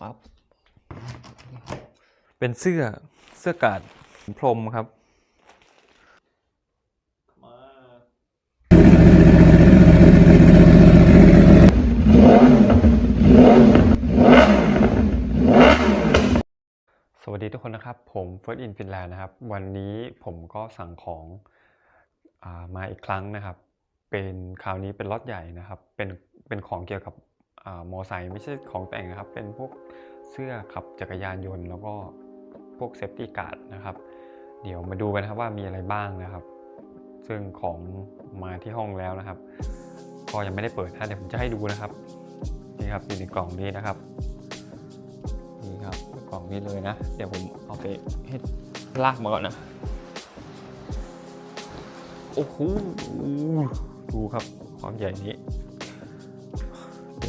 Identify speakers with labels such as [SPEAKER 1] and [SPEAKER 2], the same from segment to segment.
[SPEAKER 1] ปั๊บเป็นเสื้อเสื้อกาดพรมครับสวัสดีทุกคนนะครับ ผม First in Finland นะครับ วันนี้ผมก็สั่งของอามาอีกครั้งนะครับ เป็นคราวนี้เป็นล็อตใหญ่นะครับ เป็นเป็นของเกี่ยวกับ อามอไซค์ไม่ใช่ของแต่งนะครับ เป็นพวกเสื้อขับจักรยานยนต์แล้วก็พวกเซฟตี้การ์ดนะครับ เดี๋ยวมาดูกันครับว่ามีอะไรบ้างนะครับ ซึ่งของมาที่ห้องแล้วนะครับ ก็ยังไม่ได้เปิดนะเดี๋ยวผมจะให้ดูนะครับนี่ครับอยู่ในกล่องนี้นะครับนี่ครับกล่องนี้เลยนะ เดี๋ยวผมเอาไปให้ลากมาก่อนนะโอ้โหดูครับความใหญ่นี้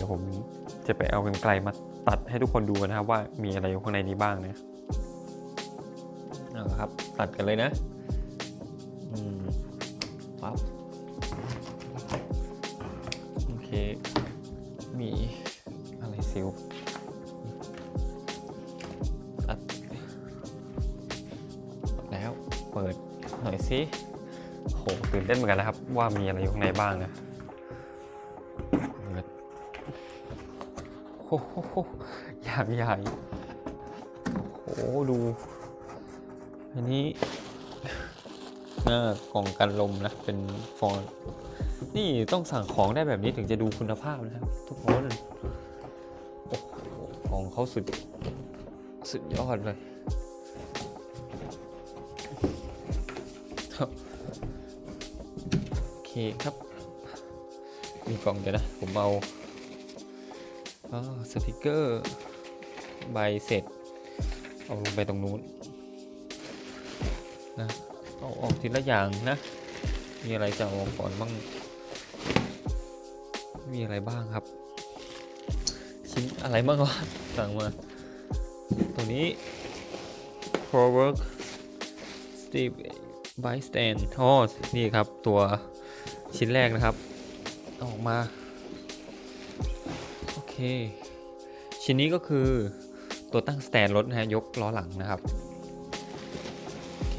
[SPEAKER 1] ดี๋ยวผมจะไปเอากันไกลมาตัดให้ทุกคนดูนะครับว่ามีอะไรอยู่ข้างในนี้บ้างนะเอาละครับ ตัดกันเลยนะอืมปั๊บโอเค มีอะไรซิลตัดแล้วเปิดหน่อยสิโหตื่นเต้นเหมือนกันนะครับ ว่ามีอะไรอยู่ข้างในบ้างนะ อ้โหอย่างใหญ่ โอ้โหดู อันนี้หน้ากล่องกันลมนะ เป็นฟอนนี่ต้องสั่งของได้แบบนี้ถึงจะดูคุณภาพนะครับ ทุกคนโอ้โหของเขาสุด สุดยอดเลยครับโอเคครับ มีกล่องเดี๋ยวนะ ผมเอา สติกเกอร์ใบเสร็จ เอาลงไปตรงนู้นนะเอาออกทีละอย่างนะ มีอะไรจะออกก่อนบ้าง มีอะไรบ้างครับ ชิ้นอะไรบ้างวะสั่งมา ตัวนี้ Pro Work Steve by Stand อ๋อนี่ครับตัวชิ้นแรกนะครับ ออกมา เค ชิ้นนี้ก็คือตัวตั้งสแตนรถนะฮะยกล้อหลังนะครับ โอเค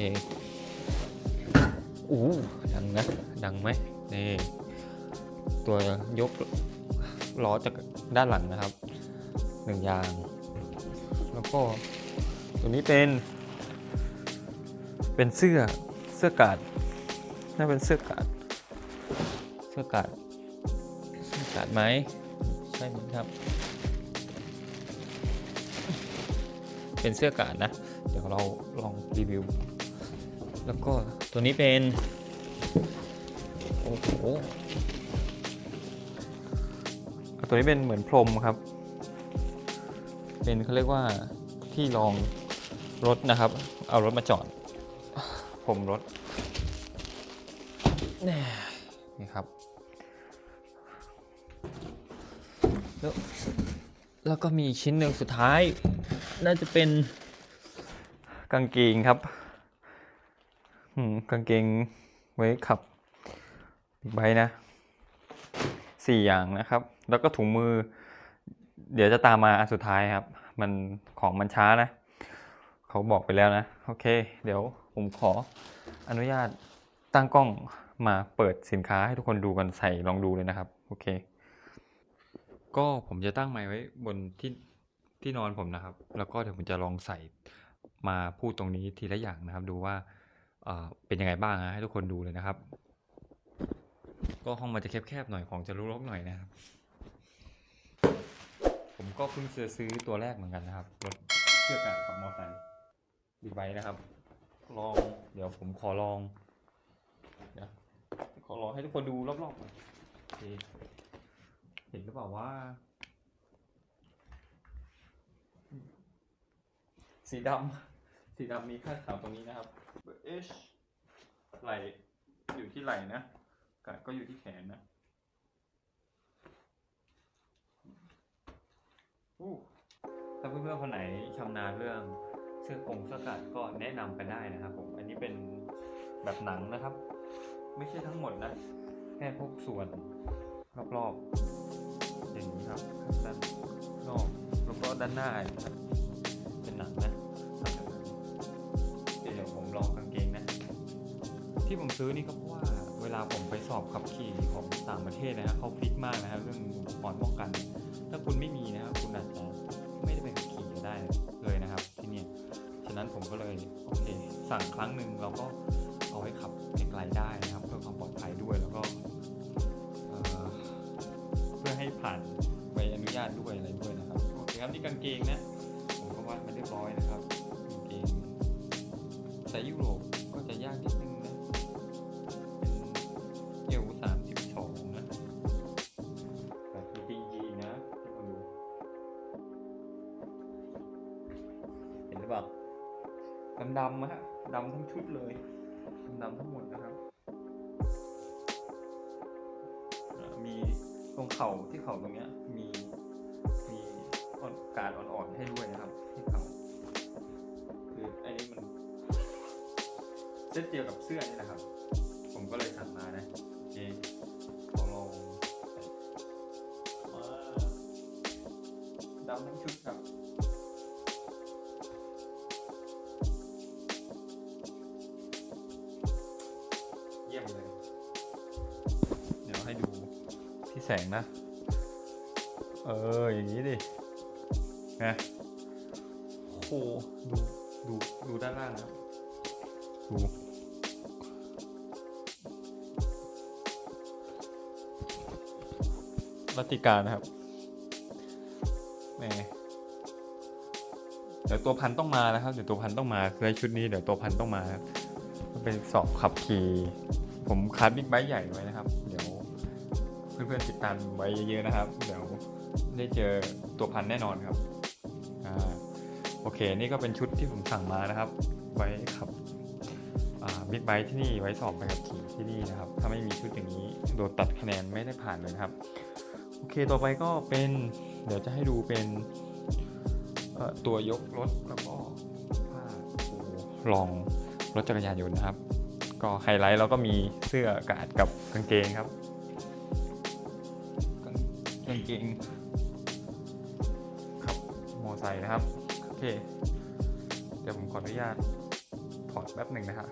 [SPEAKER 1] อู้ดังนะ ดังไหมนี่ตัวยกล้อจากด้านหลังนะครับหนึ่งยาง แล้วก็ตัวนี้เป็น เป็นเสื้อเสื้อกาดน่าเป็นเสื้อกาดเสื้อกาดเสื้อกาดไหม ใช่ไหมครับ เป็นเสื้อกาดนะ เดี๋ยวเราลองรีวิว แล้วก็ตัวนี้เป็น โอ้โห ตัวนี้เป็นเหมือนพรมครับ เป็นเขาเรียกว่าที่รองรถนะครับ เอารถมาจอด ผมรถนี่ครับ แล้วแล้วก็มีชิ้นหนึ่งสุดท้าย น่าจะเป็นกางเกงครับอืมกางเกงไว้ขับบิ๊กไบค์นะสี่อย่างนะครับ แล้วก็ถุงมือ เดี๋ยวจะตามมาอันสุดท้ายครับ มันของมันช้านะ เขาบอกไปแล้วนะ โอเค เดี๋ยวผมขออนุญาตตั้งกล้องมาเปิดสินค้าให้ทุกคนดูกันใส่ลองดูเลยนะครับ โอเค ก็ผมจะตั้งไมค์ไว้บนที่ที่นอนผมนะครับ แล้วก็เดี๋ยวผมจะลองใส่มาพูดตรงนี้ทีละอย่างนะครับ ดูว่าเอ่อเป็นยังไงบ้างนะให้ทุกคนดูเลยนะครับ ก็ห้องมันจะแคบๆหน่อยของจะรกๆหน่อยนะครับ ผมก็เพิ่งซื้อซื้อตัวแรกเหมือนกันนะครับรถเชือกอะกับมอไซค์บิ๊กไบค์นะครับ ลองเดี๋ยวผมขอลองเดี๋ยวขอลองให้ทุกคนดูรอบๆก่อนโอเค เห็นหรือเปล่าว่า สีดำสีดำมีค่าขาวตรงนี้นะครับเอชไหลอยู่ที่ไหลนะกก็อยู่ที่แขนนะถ้าเพื่อนๆคนไหนชำนาญเรื่องเสื้อกงเสื้อกัดก็แนะนำกันได้นะครับผม อันนี้เป็นแบบหนังนะครับ ไม่ใช่ทั้งหมดนะ แค่พวกส่วนรอบๆ อย่างนี้ครับด้านนอกแล้วก็ด้านหน้านะครับเป็นหนังนะเดี๋ยวผมลองกางเกงนะ ที่ผมซื้อนี่ก็เพราะว่าเวลาผมไปสอบขับขี่ของต่างประเทศนะฮะเขาฟิกมากนะครับเรื่องอุปกรณ์ป้องกัน ถ้าคุณไม่มีนะครับคุณอาจจะไม่ได้ไปขับขี่ก็ได้เลยนะครับ ที่เนี่ยฉะนั้นผมก็เลยโอเคสั่งครั้งหนึ่งเราก็เอาไว้ขับไกลๆได้นะครับ เพื่อความปลอดภัยด้วยแล้วก็เพื่อให้ผ่าน กางเกงนะ ผมก็วัดมาเรียบร้อยนะครับกางเกงไซส์ยุโรปก็จะยากนิดนึงนะ เป็นเอวสามสิบสองนะแบบดีดีๆนะทุกคนดู เห็นหรือเปล่าดำๆฮะดำทั้งชุดเลยดำทั้งหมดนะครับ มีตรงเข่าที่เข่าตรงเนี้ยมี อนการอ่อนๆให้ด้วยนะครับที่เขาคือไอ้นี่มันเส้นเดียวกับเสื้อนี่นะครับ ผมก็เลยสั่งมานะโอเคลองใส่อ่าดำทั้งชุดครับเยี่ยมเลย เดี๋ยวให้ดูที่แสงนะ เออ อย่างนี้ดิ นะโอ้โหดูดูดูด้านล่างนะครับดูรัติการนะครับแหมเดี๋ยวตัวพันต้องมานะครับเดี๋ยวตัวพันต้องมาคือไอ้ชุดนี้เดี๋ยวตัวพันต้องมาครับมันเป็นสอบขับขี่ผมคัดบิ๊กไบค์ใหญ่ไว้นะครับ เดี๋ยวเพื่อนๆติดตามไว้เยอะๆนะครับ เดี๋ยวได้เจอตัวพันแน่นอนครับอ่า โอเค นี่ก็เป็นชุดที่ผมสั่งมานะครับ ไว้ขับบิ๊กไบค์ที่นี่ไว้สอบไปขับขี่ที่นี่นะครับ ถ้าไม่มีชุดอย่างนี้โดนตัดคะแนนไม่ได้ผ่านเลยครับ โอเคต่อไปก็เป็นเดี๋ยวจะให้ดูเป็นตัวยกรถแล้วก็ผ้าปูรองรถจักรยานยนต์นะครับ ก็ไฮไลท์เราก็มีเสื้อกาดกับกางเกงครับกางเกงขับมอไซค์นะครับ เค เดี๋ยวผมขออนุญาตถอดแป๊บหนึ่งนะฮะ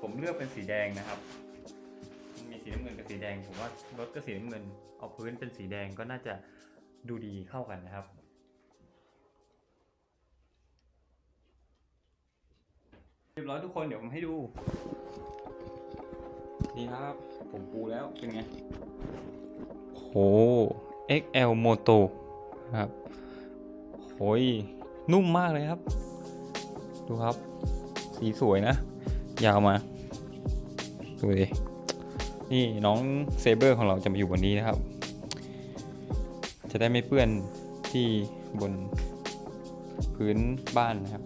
[SPEAKER 1] ผมเลือกเป็นสีแดงนะครับมันมีสีน้ำเงินกับสีแดง ผมว่ารถก็สีน้ำเงิน เอาพื้นเป็นสีแดงก็น่าจะดูดีเข้ากันนะครับ เรียบร้อยทุกคนเดี๋ยวผมให้ดู นี่ครับ ผมปูแล้วเป็นไง โห XL Moto ครับ โหยนุ่มมากเลยครับ ดูครับ สีสวยนะ ยาวมาดูดินี่น้องเซเบอร์ของเราจะมาอยู่บนนี้นะครับ จะได้ไม่เปื้อนที่บนพื้นบ้านนะครับ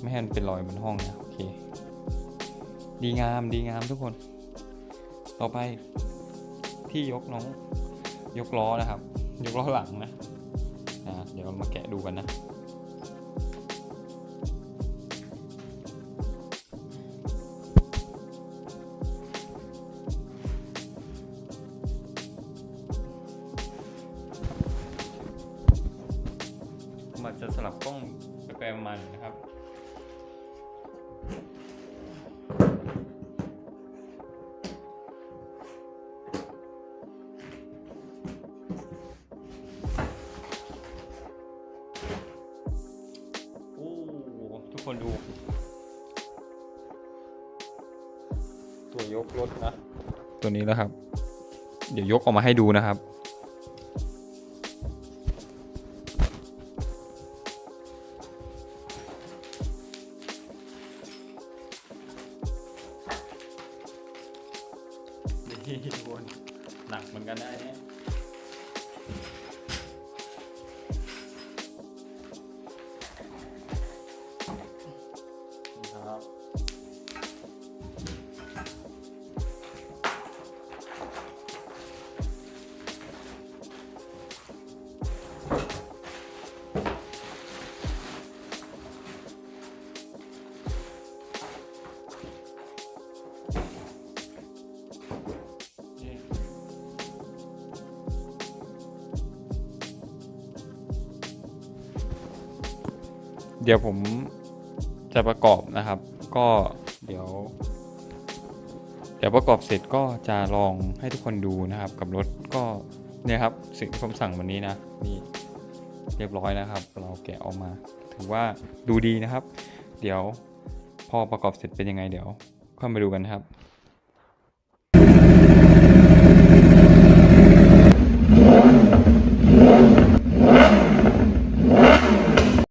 [SPEAKER 1] ไม่ให้มันเป็นรอยบนห้องนะโอเค ดีงามดีงามทุกคน ต่อไปที่ยกน้องยกล้อนะครับ ยกล้อหลังนะ เดี๋ยวมาแกะดูกันนะ ตัวยกรถนะ ตัวนี้นะครับ เดี๋ยวยกออกมาให้ดูนะครับ นี่ทุกคนหนักเหมือนกันได้เนี่ย เดี๋ยวผมจะประกอบนะครับ ก็เดี๋ยว เดี๋ยวประกอบเสร็จก็จะลองให้ทุกคนดูนะครับ กับรถก็เนี่ยครับสิ่งที่ผมสั่งวันนี้นะนี่เรียบร้อยนะครับ เราแกะออกมา ถือว่าดูดีนะครับ เดี๋ยวพอประกอบเสร็จเป็นยังไงเดี๋ยวค่อยมาดูกันนะครับ